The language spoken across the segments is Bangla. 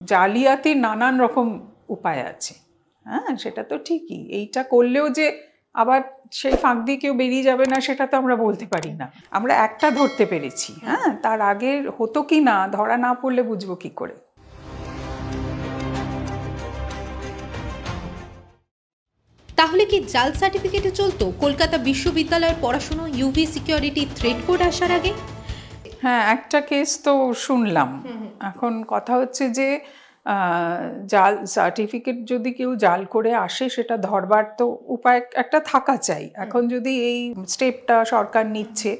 জালিয়াতির নানান রকম উপায় আছে। হ্যাঁ সেটা তো ঠিকই। এইটা করলেও যে আবার সেই ফাঁক দিয়ে কেউ বেরিয়ে যাবে না, সেটা তো আমরা বলতে পারি না। আমরা একটা ধরতে পেরেছি হ্যাঁ তার আগে হতো কি না, ধরা না পড়লে বুঝব কি করে। তাহলে কি জাল সার্টিফিকেটে চলতো? কলকাতা বিশ্ববিদ্যালয়ের পড়াশুনো ইউভি সিকিউরিটি থ্রেড কোড আসার আগে? হ্যাঁ একটা কেস তো শুনলাম। এখন কথা হচ্ছে যে জাল সার্টিফিকেট যদি কেউ জাল করে আসে সেটা ধরবার তো উপায় একটা থাকা চাই। এখন যদি এই স্টেপটা সরকার নিচ্ছে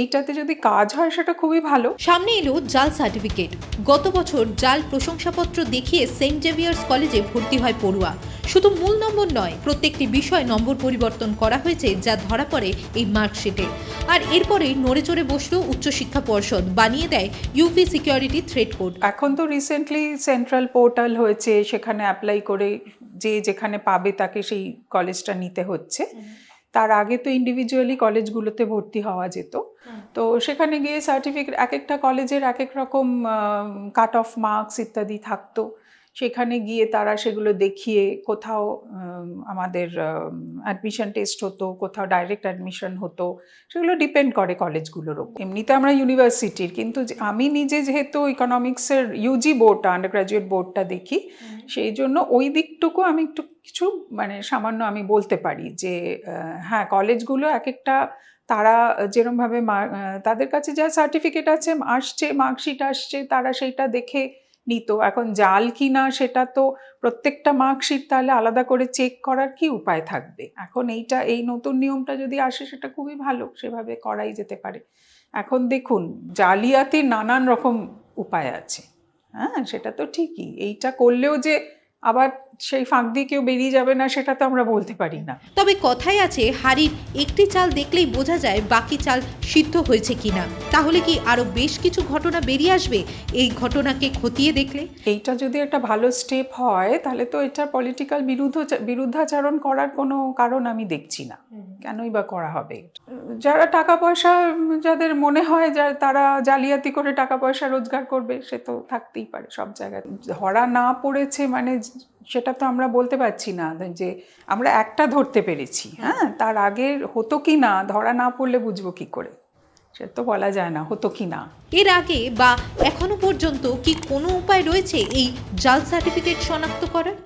এইটাতে যদি কাজ হয় সেটা খুবই ভালো। সামনে এলো জাল সার্টিফিকেট। গত বছর জাল প্রশংসাপত্র দেখিয়ে সেন্ট জেভিয়ার্স কলেজে ভর্তি হয় পড়ুয়া। শুধু মূল নম্বর নয় প্রত্যেকটি বিষয় নম্বর পরিবর্তন করা হয়েছে যা ধরা পড়ে এই মার্কশিটে। আর এরপরে নড়ে চড়ে বসল উচ্চশিক্ষা পর্ষদ বানিয়ে দেয় ইউপি সিকিউরিটি থ্রেড কোড। এখন তো রিসেন্টলি সেন্ট্রাল পোর্টাল হয়েছে সেখানে অ্যাপ্লাই করে যে যেখানে পাবে তাকে সেই কলেজটা নিতে হচ্ছে। তার আগে তো ইন্ডিভিজুয়ালি কলেজগুলোতে ভর্তি হওয়া যেত। তো সেখানে গিয়ে সার্টিফিকেট এক একটা কলেজের এক এক রকম কাট অফ মার্কস ইত্যাদি থাকতো। সেখানে গিয়ে তারা সেগুলো দেখিয়ে কোথাও আমাদের অ্যাডমিশন টেস্ট হতো কোথাও ডাইরেক্ট অ্যাডমিশন হতো সেগুলো ডিপেন্ড করে কলেজগুলোর ওপর। এমনিতে আমরা ইউনিভার্সিটির কিন্তু আমি নিজে যেহেতু ইকোনমিক্সের ইউজি বোর্ডটা আন্ডার গ্রাজুয়েট বোর্ডটা দেখি সেই জন্য ওই দিকটুকু আমি একটু কিছু মানে সামান্য আমি বলতে পারি যে হ্যাঁ কলেজগুলো এক একটা তারা যেরমভাবে মা- তাদের কাছে যা সার্টিফিকেট আছে আসছে মার্কশিট আসছে তারা সেইটা দেখে নিত এখন জাল কি না সেটা তো প্রত্যেকটা মার্কশিট তাহলে আলাদা করে চেক করার কি উপায় থাকবে? এখন এইটা, এই নতুন নিয়মটা যদি আসে সেটা খুবই ভালো, সেভাবে করাই যেতে পারে। এখন দেখুন জালিয়াতির নানান রকম উপায় আছে। হ্যাঁ সেটা তো ঠিকই। এইটা করলেও যে আবার সেই ফাঁক দিয়ে কেউ বেরিয়ে যাবে না সেটা তো আমরা বলতে পারি না। তবে কথাই আছে হাড়ির একটি চাল দেখলেই বোঝা যায় বাকি চাল সিদ্ধ হয়েছে কিনা তাহলে কি আরও বেশ কিছু ঘটনা বেরিয়ে আসবে? এই ঘটনাকে খতিয়ে দেখলে? এইটা যদি একটা ভালো স্টেপ হয় তাহলে তো এটা পলিটিক্যাল বিরুদ্ধ বিরুদ্ধাচরণ করার কোনো কারণ আমি দেখছি না। কেনই বা করা হবে? যারা টাকা পয়সা, যাদের মনে হয় যা তারা জালিয়াতি করে টাকা পয়সা রোজগার করবে, সে তো থাকতেই পারে সব জায়গায়। ধরা না পড়েছে মানে সেটা তো আমরা বলতে পারছি না যে আমরা একটা ধরতে পেরেছি হ্যাঁ? তার আগের হতো কি না, ধরা না পড়লে বুঝব কি করে? সে তো বলা যায় না, হতো কি না। এর আগে বা এখনও পর্যন্ত কি কোনো উপায় রয়েছে এই জাল সার্টিফিকেট শনাক্ত করার